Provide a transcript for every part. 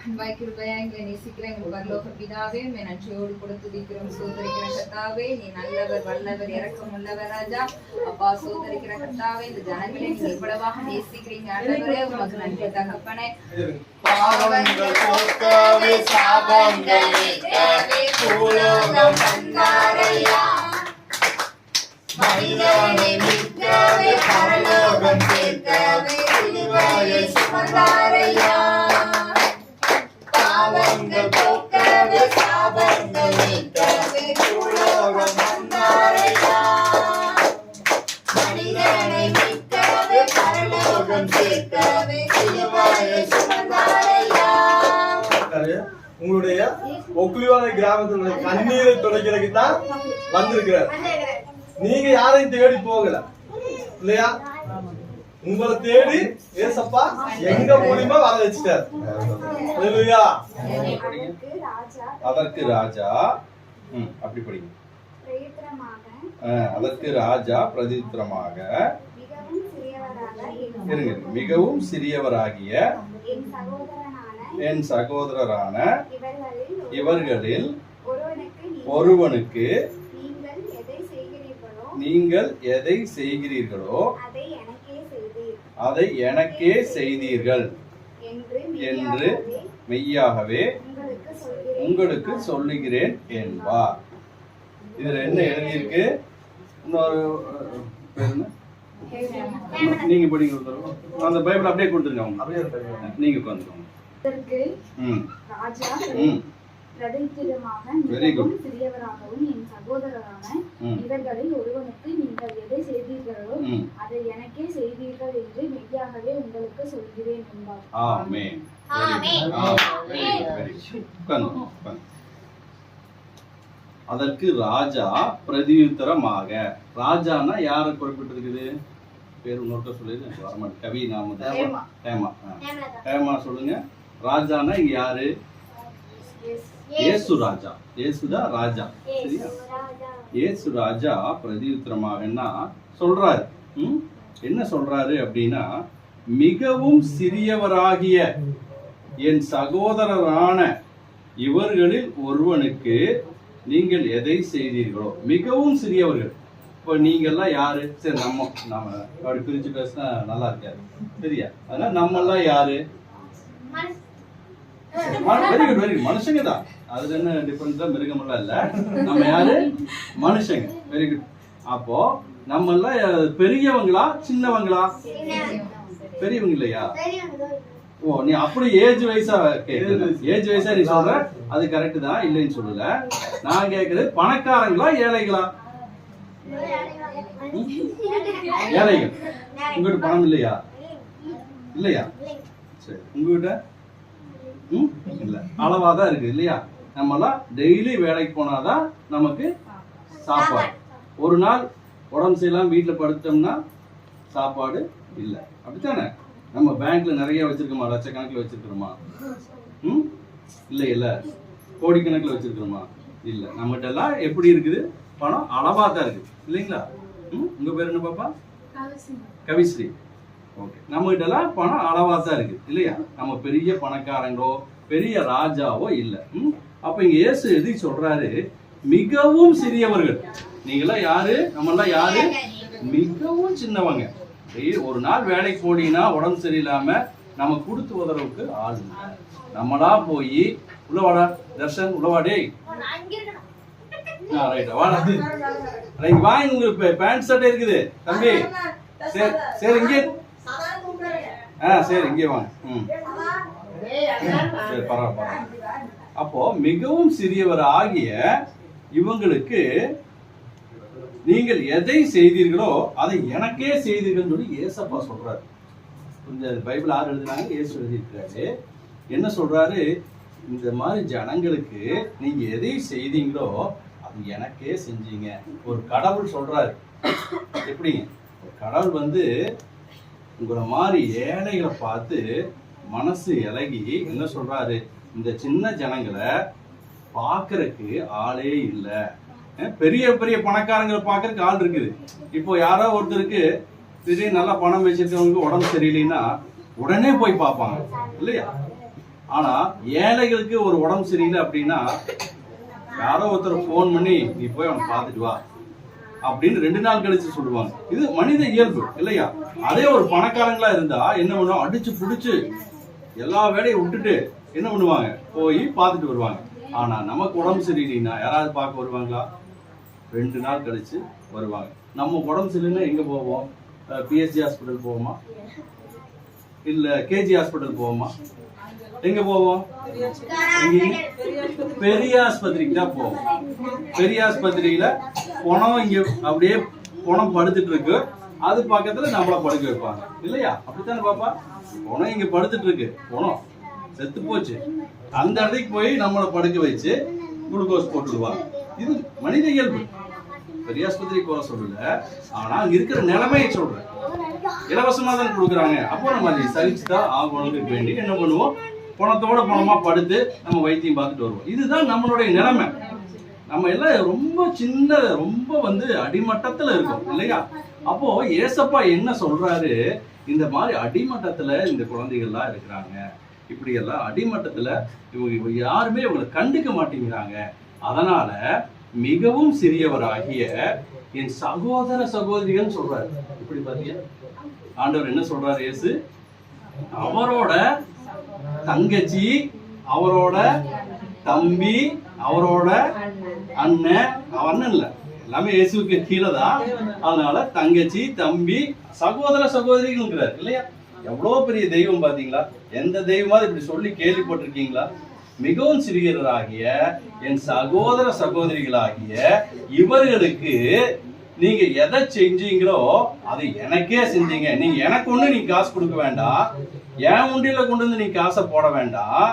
அன்பாய் கிருபையா எங்களை நேசிக்கிற எங்கள் பரலோக பிதாவே மே நன்றியோடு கூட துதிக்கிறோம் சோதரிக்கிற கத்தாவே நீ நல்லவர் வல்லவர் இரக்கம் உள்ளவர் ராஜா. அப்பா சோதரிக்கிற கத்தாவே இந்த ஜனங்களை நீங்க இவ்வளவாக நேசிக்கிறீங்க. ஆண்டவரே உமக்கு நன்றி தகப்பனே. பாவங்கள் போக்கவே சாபங்கள் நீக்கவே பூலோகம் வந்தாரையா மனிதனை மீட்கவே பரலோகம் உங்களுடைய ஒக்குலிவான கிராமத்தினுடைய கண்ணீரை துடைக்கிறதுக்கு தான் வந்திருக்கிறார். நீங்க யாரையும் தேடி போகல. இல்லையா? உங்களை தேடி ஏசப்பா எங்க மூலியமா வர வச்சுட்டார். அதற்கு ராஜா அப்படி படிங்க. அதற்கு ராஜா பிரதித்திரமாக. இருங்க. மிகவும் சிறியவராகிய என் சகோதரரான இவர்களில் ஒருவனுக்கு நீங்கள் எதை செய்கிறீர்களோ அதை எனக்கே செய்தீர்கள். என்று மெய்யாகவே உங்களுக்கு சொல்லுகிறேன் என்பார் இதுல என்ன எழுதியிருக்கு இன்னொரு? நீங்க படிங்க. அந்த பைபிள் அப்படியே கொடுத்துருங்க அவங்க அப்படியே. நீங்க ம் ராஜா good. மிகவும் சிறியவராகவும் என் சகோதரரான ம். இவர்களில் ஒருவனுக்கு நீங்கள் எதை செய்தீர்களோ அதை எனக்கே செய்தீர்கள் என்று மெய்யாகவே உங்களுக்கு சொல்கிறேன் என்பார். ஆமென். அதற்கு ராஜா பிரதியுத்தரமாக. ராஜான்னா யாரை குறிப்பிட்டிருக்குது? பேர் இன்னொருக்க சொல்லிடு வரமாட்டேன் கவி நாம ஹேமா. ஹேமா. ஆ. ஹேமா சொல்லுங்க. ராஜான்னா இங்க யாரு? ஏசு ராஜா. ஏசுதான் ராஜா. சரியா? ஏசு ராஜா பிரதியுத்தரமாகன்னா சொல்றாரு? என்ன சொல்றாரு அப்படின்னா மிகவும் சிறியவராகிய என் சகோதரரான இவர்களில் ஒருவனுக்கு நீங்கள் எதை செய்தீர்களோ மிகவும் சிறியவர்கள். இப்போ நீங்கெல்லாம் யாரு? சரி நம்ம நம்ம அப்படி பிரிச்சு பேசினா நல்லா இருக்காது. சரியா? அதனால நம்மெல்லாம் யாரு? வெரி குட் வெரி குட் மனுஷங்க தான். அது என்ன டிஃபரன்ஸ் தான்? மிருகமெல்லாம் இல்ல. நம்ம யாரு? மனுஷங்க. வெரி குட் அப்போ நம்ம எல்லாம் பெரியவங்களா சின்னவங்களா? பெரியவங்க இல்லையா? ஓ நீ அப்படி ஏஜ் வைஸா கேக்குற. ஏஜ் வைஸா நீ சொல்ற. அது கரெக்ட் தான். இல்லைன்னு சொல்லல. நான் கேக்குறது பணக்காரங்களா ஏழைகளா? ஏழைகள். உங்ககிட்ட பணம் இல்லையா? இல்லையா? சரி. உங்ககிட்ட? ம்? இல்ல. அளவா தான் இருக்கு இல்லையா? நம்மலாம் டெய்லி வேலைக்கு போனாதான் நமக்கு சாப்பாடு. ஒரு நாள் உடம்பு சரியில்லாம வீட்டுல படுத்தோம்னா சாப்பாடு இல்ல. அப்படித்தானே? நம்ம பேங்க்ல நிறைய வச்சிருக்கோமா? லட்சக்கணக்கில் வச்சிருக்கிறோமா? ம்? இல்ல இல்ல கோடிக்கணக்கில் வச்சிருக்கிறோமா? இல்ல. நம்மகிட்ட எல்லாம் எப்படி இருக்குது? பணம் அளவா தான் இருக்கு. இல்லைங்களா? ம்? உங்க பேர் என்ன பாப்பா? கவிஸ்ரீ. ஓகே நம்ம கிட்ட எல்லாம் பணம் அளவா தான் இருக்கு. இல்லையா? நம்ம பெரிய பணக்காரங்களோ பெரிய ராஜாவோ இல்ல. ம்? அப்ப இங்க இயேசு எது சொல்றாரு? மிகவும் சிறியவர்கள். நீங்களாம் யாரு? நம்ம எல்லாம் யாரு? மிகவும் சின்னவங்க. ஒரு நாள் வேலைக்கு போனீங்கன்னா உடம்பு சரியில்லாம நம்ம கொடுத்து உதறவுக்கு ஆள். நம்மளா போய் உள்ள வாடா தர்ஷன் உள்ள வா டேய். ஆ, ரைட் வாடா. ரைட் வா இங்க பேண்ட் ஷர்ட் இருக்குது. தம்பி சரி சரி இங்கே. ஆ சரி இங்கே வாங்க. ம். சரி பரவாயில்ல பரவாயில்ல. அப்போ மிகவும் சிறியவர் ஆகிய இவங்களுக்கு நீங்கள் எதை செய்தீர்களோ அதை எனக்கே செய்தீர்கள் சொல்லி ஏசப்பா சொல்றாரு. கொஞ்சம் பைபிள் ஆறு எழுதினாங்க ஏசு எழுதியிருக்கிறாரு. என்ன சொல்றாரு? இந்த மாதிரி ஜனங்களுக்கு நீங்க எதை செய்தீங்களோ அது எனக்கே செஞ்சீங்க. ஒரு கடவுள் சொல்றாரு. எப்படிங்க? ஒரு கடவுள் வந்து உங்களை மாதிரி ஏழைகளை பார்த்து மனசு இலகி என்ன சொல்றாரு? இந்த சின்ன ஜனங்களை பார்க்கறக்கு ஆளே இல்லை. பெரிய பெரிய பணக்காரங்களை பார்க்கறக்கு ஆள் இருக்குது. இப்போ யாரோ ஒருத்தருக்கு திடீர்னு நல்லா பணம் வச்சிருக்கவங்களுக்கு உடம்பு சரியில்லைன்னா உடனே போய் பார்ப்பாங்க இல்லையா? ஆனா ஏழைகளுக்கு ஒரு உடம்பு சரியில்லை அப்படின்னா யாரோ ஒருத்தர் ஃபோன் பண்ணி நீ போய் அவனை பார்த்துட்டு வா. அப்படின்னு ரெண்டு நாள் கழிச்சு சொல்லுவாங்க. இது மனித இயல்பு இல்லையா? அதே ஒரு பணக்காரங்களா இருந்தா என்ன பண்ணுவோம் அடிச்சு புடிச்சு எல்லா வேலையும் விட்டுட்டு என்ன பண்ணுவாங்க? போய் பார்த்துட்டு வருவாங்க. ஆனா நமக்கு உடம்பு சரியில்லைன்னா யாராவது பார்க்க வருவாங்களா? ரெண்டு நாள் கழிச்சு வருவாங்க. நம்ம உடம்பு சரியில்லைன்னா எங்க போவோம்? பிஎஸ்ஜி ஹாஸ்பிட்டல் போவோமா? இல்ல கேஜி ஹாஸ்பிட்டல் போவோமா? எங்க போவோம்? பெரிய ஆஸ்பத்திரிக்கு தான் போவோம். பெரிய ஆஸ்பத்திரியில பணம் இங்க அப்படியே பணம் படுத்துட்டு இருக்கு அது பக்கத்துல நம்மள படுக்க வைப்பாங்க. இல்லையா? அப்படித்தானே பாப்பா? பணம் இங்க படுத்துட்டு இருக்கு பணம். செத்து போச்சு. அந்த இடத்துக்கு போய் நம்மள படுக்க வச்சு குளுக்கோஸ் போட்டுடுவாங்க இது மனித இயல்பு. பெரிய ஆஸ்பத்திரி போக சொல்லல. ஆனா இருக்கிற நிலைமையை சொல்றேன். இலவசமா தான் கொடுக்குறாங்க. அப்போ நம்ம அதை சகிச்சுதான் ஆகணுக்கு வேண்டி என்ன பண்ணுவோம்? பணத்தோட பணமா படுத்து நம்ம வைத்தியம் பார்த்துட்டு வருவோம். இதுதான் நம்மளுடைய நிலைமை. நம்ம எல்லாம் ரொம்ப சின்ன ரொம்ப வந்து அடிமட்டத்துல இருக்கோம் இல்லையா? அப்போ ஏசப்பா என்ன சொல்றாரு? இந்த மாதிரி அடிமட்டத்துல இந்த குழந்தைகள்லாம் இருக்கிறாங்க. இப்படி எல்லாம் அடிமட்டத்துல இவங்க இவங்க யாருமே இவங்களை கண்டுக்க மாட்டேங்கிறாங்க. அதனால மிகவும் சிறியவராகிய என் சகோதர சகோதரிகள் சொல்றாரு. இப்படி பாத்தீங்க ஆண்டவர் என்ன சொல்றாரு இயேசு? அவரோட தங்கச்சி அவரோட தம்பி அவரோட அண்ணன் அவன் அண்ணன் இல்ல. எல்லாமே இயேசுவுக்கு கீழே தான் அதனால தங்கச்சி தம்பி சகோதர சகோதரிகள் இல்லையா? எவ்வளவு பெரிய தெய்வம் பாத்தீங்களா? எந்த தெய்வமாவது இப்படி சொல்லி கேள்விப்பட்டிருக்கீங்களா? மிகவும் சிறியராகிய என் சகோதர சகோதரிகளாகிய இவர்களுக்கு நீங்க எதை செஞ்சீங்களோ அதை எனக்கே செஞ்சீங்க. நீங்க எனக்கு ஒண்ணு நீங்க காசு கொடுக்க வேண்டாம். என் உண்டியில கொண்டு வந்து நீங்க காசை போட வேண்டாம்.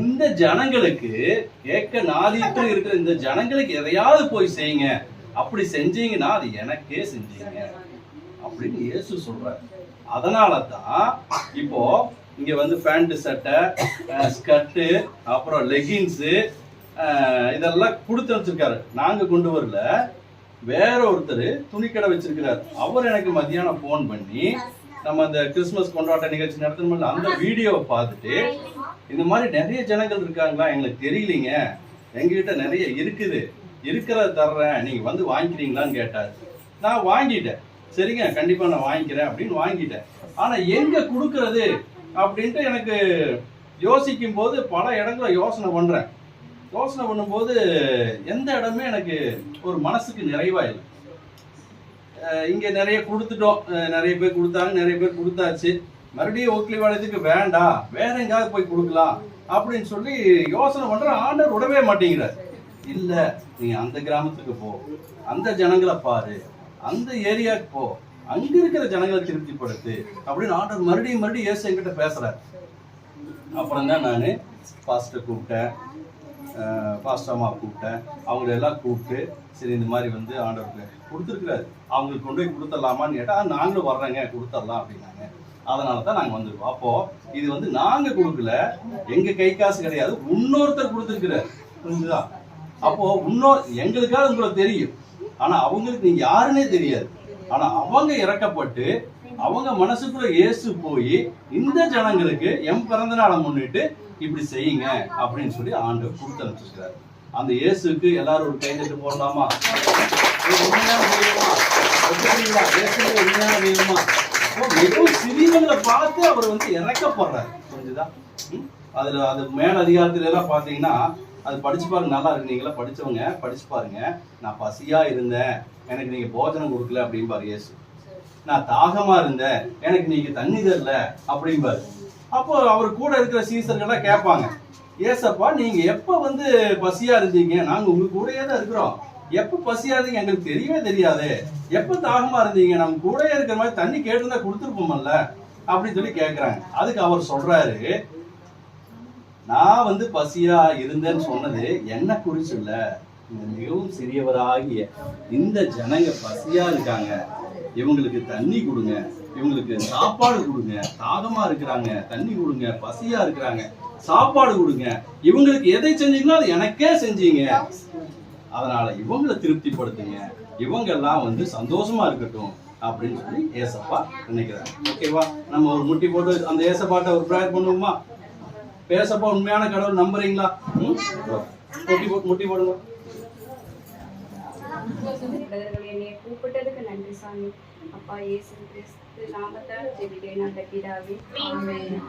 இந்த ஜனங்களுக்கு கேட்க நாதிட்டு இருக்கிற இந்த ஜனங்களுக்கு எதையாவது போய் செய்யுங்க. அப்படி செஞ்சீங்கன்னா அது எனக்கே செஞ்சீங்க. அப்படின்னு இயேசு சொல்றாரு. அதனால தான் இப்போ இங்க வந்து பேண்ட் சட்டை ஸ்கர்ட்டு அப்புறம் லெகின்ஸு இதெல்லாம் கொடுத்து வச்சிருக்காரு. நாங்க கொண்டு வரல. வேற ஒருத்தர் துணிக்கடை வச்சிருக்கிறார். அவர் எனக்கு மத்தியானம் போன் பண்ணி நம்ம அந்த கிறிஸ்மஸ் கொண்டாட்ட நிகழ்ச்சி நடத்தணும்ல அந்த வீடியோவை பார்த்துட்டு இந்த மாதிரி நிறைய ஜனங்கள் இருக்காங்களா? எங்களுக்கு தெரியலீங்க. எங்ககிட்ட நிறைய இருக்குது. இருக்கிறத தர்றேன். நீங்க வந்து வாங்கிக்கிறீங்களான்னு கேட்டார். நான் வாங்கிட்டேன். சரிங்க கண்டிப்பா நான் வாங்கிக்கிறேன் அப்படின்னு வாங்கிட்டேன். ஆனா எங்க கொடுக்கறது அப்படின்ட்டு எனக்கு யோசிக்கும் போது பல இடங்களை யோசனை பண்றேன். யோசனை பண்ணும்போது எந்த இடமே எனக்கு ஒரு மனசுக்கு நிறைவா இல்லை இங்கே நிறைய கொடுத்துட்டோம். நிறைய பேர் கொடுத்தாங்க நிறைய பேர் கொடுத்தாச்சு. மறுபடியும் ஓக்லிவாளையத்துக்கு வேண்டாம் வேற எங்காவது போய் கொடுக்கலாம் அப்படின்னு சொல்லி யோசனை பண்ற ஆண்டர் விடவே மாட்டேங்கிறார். இல்ல நீ அந்த கிராமத்துக்கு போ அந்த ஜனங்களை பாரு அந்த ஏரியாவுக்கு போ அங்க இருக்கிற ஜனங்களை திருப்திப்படுத்து அப்படின்னு ஆண்டர் மறுபடியும் மறுபடியும் இயேசு என்கிட்ட பேசுறாரு. அப்புறம் தான் நான் பாஸ்டர் கூப்பிட்டேன். பாஸ்டமாக கூப்பிட்டேன். அவங்கள எல்லாம் கூப்பிட்டு சரி இந்த மாதிரி வந்து ஆண்டவருக்கு கொடுத்துருக்குறாரு. அவங்களுக்கு கொண்டு போய் கொடுத்துடலாமான்னு கேட்டால் நாங்களும் வர்றேங்க கொடுத்துடலாம் அப்படின்னாங்க. அதனால தான் நாங்கள் வந்துருக்கோம். அப்போது இது வந்து நாங்கள் கொடுக்கல எங்கள் கை காசு கிடையாது இன்னொருத்தர் கொடுத்துருக்குறாரு. புரிஞ்சுதா? அப்போது இன்னொரு எங்களுக்காக உங்களுக்கு தெரியும். ஆனால் அவங்களுக்கு நீங்கள் யாருன்னே தெரியாது. ஆனால் அவங்க இறக்கப்பட்டு அவங்க மனசுக்குள்ள இயேசு போய் இந்த ஜனங்களுக்கு என் பிறந்த நாளை முன்னிட்டு இப்படி செய்யுங்க அப்படின்னு சொல்லி ஆண்டவர் கொடுத்து அனுப்பிச்சிருக்கிறார். அந்த இயேசுக்கு எல்லாரும் ஒரு கைதட்டு போடலாமா? உண்மையான தெய்வமா? மிகவும் சிறியவங்களை பார்த்து அவர் வந்து இறக்கப்படுறாரு. புரிஞ்சுதா? அதுல அது மேல் அதிகாரத்துல எல்லாம் பாத்தீங்கன்னா அது படிச்சு பாருங்க நல்லா இருக்கு. நீங்களா படிச்சவங்க படிச்சு பாருங்க. நான் பசியா இருந்தேன். எனக்கு நீங்க போஜனம் கொடுக்கல அப்படிம்பாரு இயேசு. நான் தாகமா இருந்தேன். எனக்கு நீங்க தண்ணி தரல அப்படிம்பாரு. அப்போ அவர் கூட இருக்கிற சீசர்கள்லாம் கேட்பாங்க ஏசப்பா நீங்க எப்ப வந்து பசியா இருந்தீங்க? நாங்க உங்க கூடயே தான் இருக்கிறோம். எப்ப பசியா இருந்தீங்க? எங்களுக்கு தெரியவே தெரியாது. எப்ப தாகமா இருந்தீங்க? நம்ம கூடயே இருக்கிற மாதிரி தண்ணி கேட்டிருந்தா கொடுத்துருப்போம்ல அப்படின்னு சொல்லி கேட்கிறாங்க. அதுக்கு அவர் சொல்றாரு நான் வந்து பசியா இருந்தேன்னு சொன்னது என்ன குறிச்சு இல்ல. இந்த மிகவும் சிறியவராகிய இந்த ஜனங்க பசியா இருக்காங்க. இவங்களுக்கு தண்ணி கொடுங்க. இவங்களுக்கு சாப்பாடு கொடுங்க. தாகமா இருக்கிறாங்க. தண்ணி கொடுங்க. பசியா இருக்கிறாங்க. சாப்பாடு கொடுங்க. இவங்களுக்கு எதை செஞ்சீங்களோ அது எனக்கே செஞ்சீங்க. அதனால இவங்களை திருப்திப்படுத்துங்க. இவங்க எல்லாம் வந்து சந்தோஷமா இருக்கட்டும் அப்படின்னு சொல்லி ஏசப்பா நினைக்கிறாங்க. ஓகேவா நம்ம ஒரு முட்டி போட்டு அந்த ஏசப்பாட்ட ஒரு ப்ரேயர் பண்ணுவோமா? பேசப்பா உண்மையான கடவுள் நம்புறீங்களா? முட்டி போட்டு முட்டி போடுங்க. என்னை கூப்பிட்டதுக்கு நன்றி சாமி. அப்பா இயேசு கிறிஸ்து நாமத்தால் ஜெபிக்கிறேன் நல்ல பிதாவே. ஆமென்.